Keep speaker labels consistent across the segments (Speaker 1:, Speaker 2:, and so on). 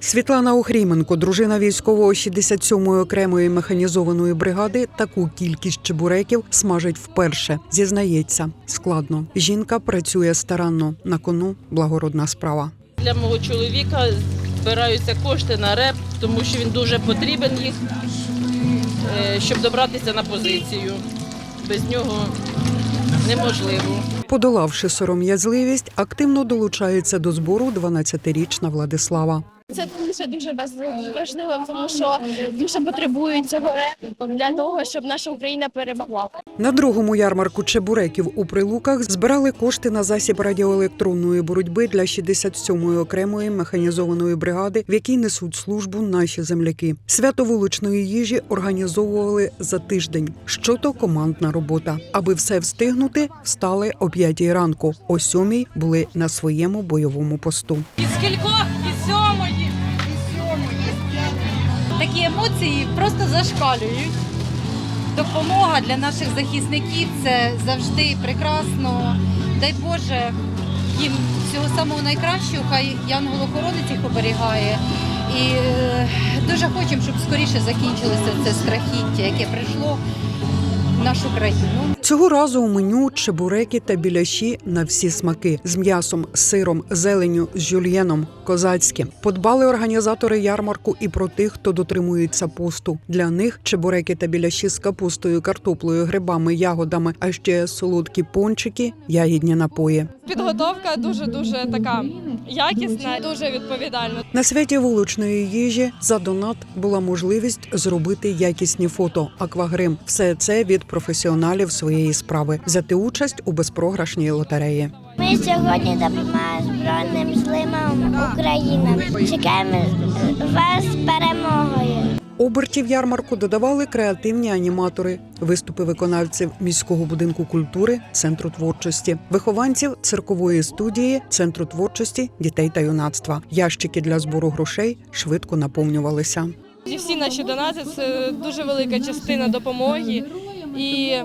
Speaker 1: Світлана Охріменко, дружина військового 67-ї окремої механізованої бригади, таку кількість чебуреків смажить вперше. Зізнається, складно. Жінка працює старанно. На кону благородна справа.
Speaker 2: Для мого чоловіка збираються кошти на реп, тому що він дуже потрібен їх, е, щоб добратися на позицію. Без нього неможливо.
Speaker 1: Подолавши сором'язливість, активно долучається до збору 12-річна Владислава.
Speaker 3: Це дуже дуже важ- важливо, тому що дуже потребують цього для того, щоб наша Україна перемогла.
Speaker 1: На другому ярмарку чебуреків у прилуках збирали кошти на засіб радіоелектронної боротьби для 67-ї окремої механізованої бригади, в якій несуть службу наші земляки. Свято вуличної їжі організовували за тиждень. Що то командна робота. Аби все встигнути, встали о 5 ранку. О 7 були на своєму бойовому посту.
Speaker 4: Із кількох із сьомої. Такі емоції просто зашкалюють. Допомога для наших захисників це завжди прекрасно. Дай Боже їм всього самого найкращого, хай янгол-охоронець їх оберігає. І е, дуже хочемо, щоб скоріше закінчилося це страхіття, яке прийшло нашу країну.
Speaker 1: Цього разу у меню чебуреки та біляші на всі смаки з м'ясом, сиром, зеленню, з жюльєном, козацьке. Подбали організатори ярмарку і про тих, хто дотримується посту. Для них чебуреки та біляші з капустою, картоплею, грибами, ягодами, а ще солодкі пончики, ягідні напої.
Speaker 5: Підготовка дуже дуже така якісна, дуже відповідальна.
Speaker 1: На святі вуличної їжі за донат була можливість зробити якісні фото, аквагрим. Все це від професіоналів своєї справи. Взяти участь у безпрограшній лотереї.
Speaker 6: Ми сьогодні допомагаємо Збройним силам України. Чекаємо вас з перемогою.
Speaker 1: Обертів ярмарку додавали креативні аніматори, виступи виконавців міського будинку культури, центру творчості, вихованців циркової студії, центру творчості дітей та юнацтва. Ящики для збору грошей швидко наповнювалися.
Speaker 5: Всі наші донати це дуже велика частина допомоги і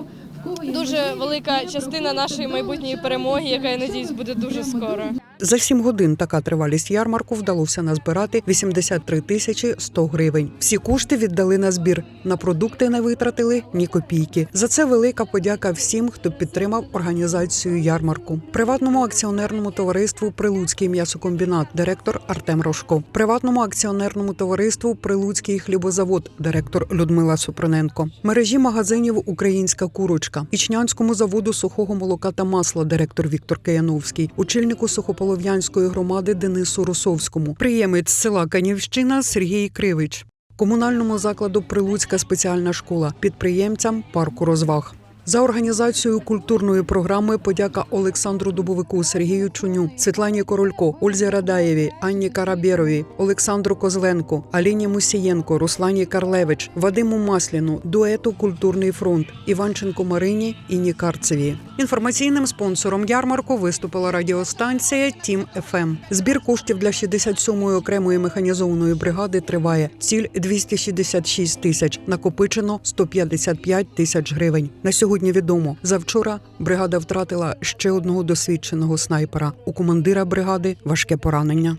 Speaker 5: дуже велика частина нашої майбутньої перемоги, яка я надіюсь буде дуже скоро.
Speaker 1: За сім годин така тривалість ярмарку вдалося назбирати 83 тисячі 100 гривень. Всі кошти віддали на збір. На продукти не витратили ні копійки. За це велика подяка всім, хто підтримав організацію ярмарку. Приватному акціонерному товариству Прилуцький м'ясокомбінат, директор Артем Рожко, приватному акціонерному товариству Прилуцький хлібозавод, директор Людмила Супроненко, мережі магазинів Українська курочка, Ічнянському заводу сухого молока та масла, директор Віктор Кияновський, очільнику Сухополов'янської громади Денису Росовському, приємець села Канівщина Сергій Кривич, комунальному закладу Прилуцька спеціальна школа, підприємцям парку розваг. За організацію культурної програми подяка Олександру Дубовику, Сергію Чуню, Світлані Королько, Ользі Радаєві, Анні Карабєрові, Олександру Козленко, Аліні Мусієнко, Руслані Карлевич, Вадиму Масліну, дуету Культурний фронт, Іванченко Марині, і Карцеві. Інформаційним спонсором ярмарку виступила радіостанція Тім ФМ. Збір коштів для 67-ї окремої механізованої бригади триває. Ціль 266 тисяч. Накопичено 155 тисяч гривень. На сьогодні відомо. Завчора бригада втратила ще одного досвідченого снайпера. У командира бригади важке поранення.